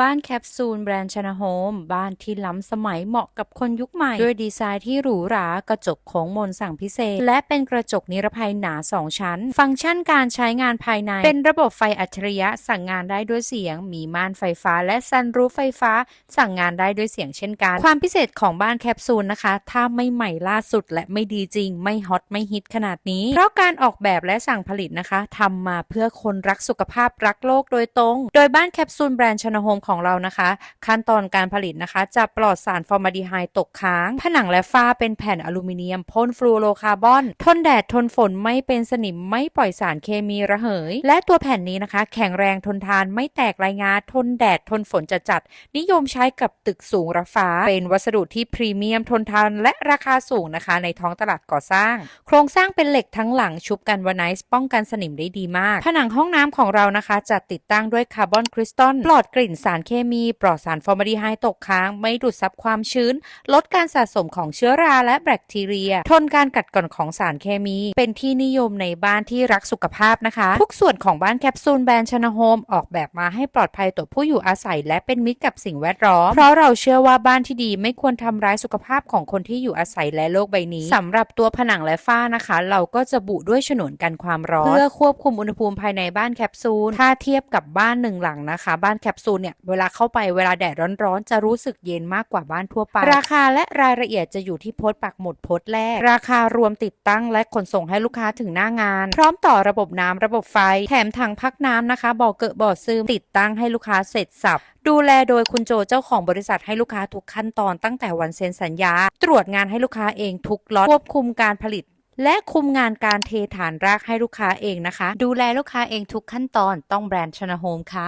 บ้านแคปซูลแบรนด์ชนะโฮม บ้านที่ล้ำสมัยเหมาะกับคนยุคใหม่ ด้วยดีไซน์ที่หรูหรากระจกโค้งมนสั่งพิเศษ และเป็นกระจกนิรภัยหนา 2 ชั้น ฟังก์ชันการใช้งานภายใน เป็นระบบไฟอัจฉริยะสั่งงานได้ด้วยเสียง มีม่านไฟฟ้า และซันรูฟไฟฟ้า สั่งงานได้ด้วยเสียงเช่นกัน ความพิเศษของบ้านแคปซูลนะคะ ถ้าไม่ใหม่ล่าสุดและไม่ดีจริง ไม่ฮอตไม่ฮิตขนาดนี้ เพราะการออกแบบและสั่งผลิตนะคะทำมาเพื่อคนรักสุขภาพรักโลกโดยตรง โดยบ้านแคปซูลแบรนด์ชนะโฮมของเรานะคะ ขั้นตอนการผลิตนะคะ จะปลอดสารฟอร์มาดีไฮด์ตกค้าง ผนังและฝ้าเป็นแผ่นอลูมิเนียมพ่นฟลูโรคาร์บอน ทนแดดทนฝนไม่เป็นสนิมไม่ปล่อยสารเคมีระเหย และตัวแผ่นนี้นะคะ แข็งแรงทนทานไม่แตกรายงาทนแดดทนฝนจะจัด นิยมใช้กับตึกสูงระฟ้า เป็นวัสดุที่พรีเมียมทนทานและราคาสูงนะคะ ในท้องตลาดก่อสร้าง โครงสร้างเป็นเหล็กทั้งหลังชุบกันวานซ์ป้องกันสนิมได้ดีมาก ผนังห้องน้ำของเรานะคะจะติดตั้งด้วยคาร์บอนคริสตัลปลอดกลิ่นสารเคมีปลอดสารฟอร์มาลดีไฮด์ตกค้าง ไม่ดูดซับความชื้น ลดการสะสมของเชื้อราและแบคทีเรีย ทนการกัดกร่อนของสารเคมี เป็นที่นิยมในบ้านที่รักสุขภาพนะคะ ทุกส่วนของบ้านแคปซูลแบรนด์ชนะโฮมออกแบบมาให้ปลอดภัยต่อผู้อยู่อาศัย และเป็นมิตรกับสิ่งแวดล้อม เพราะเราเชื่อว่าบ้านที่ดีไม่ควรทำร้ายสุขภาพของคนที่อยู่อาศัยและโลกใบนี้สำหรับตัวผนังและฝ้านะคะ เราก็จะบุด้วยฉนวนกันความร้อน เพื่อควบคุมอุณหภูมิภายในบ้านแคปซูล ถ้าเทียบกับบ้านหนึ่งหลังนะคะ บ้านแคปซูลเนี่ยเวลาเข้าไปเวลาแดดร้อนๆ จะรู้สึกเย็นมากกว่าบ้านทั่วไป ราคาและรายละเอียดจะอยู่ที่โพสต์ปักหมุดโพสต์แรก ราคารวมติดตั้งและขนส่งให้ลูกค้าถึงหน้างาน พร้อมต่อระบบน้ำระบบไฟ แถมถังพักน้ำนะคะบ่อเกอะบ่อซึมติดตั้งให้ลูกค้าเสร็จสับดูแลโดยคุณโจเจ้าของบริษัทให้ลูกค้าทุกขั้นตอนตั้งแต่วันเซ็นสัญญา ตรวจงานให้ลูกค้าเองทุกล็อตควบคุมการผลิตและคุมงานการเทฐานรากให้ลูกค้าเองนะคะ ดูแลลูกค้าเองทุกขั้นตอนต้องแบรนด์ชนะโฮมค่ะ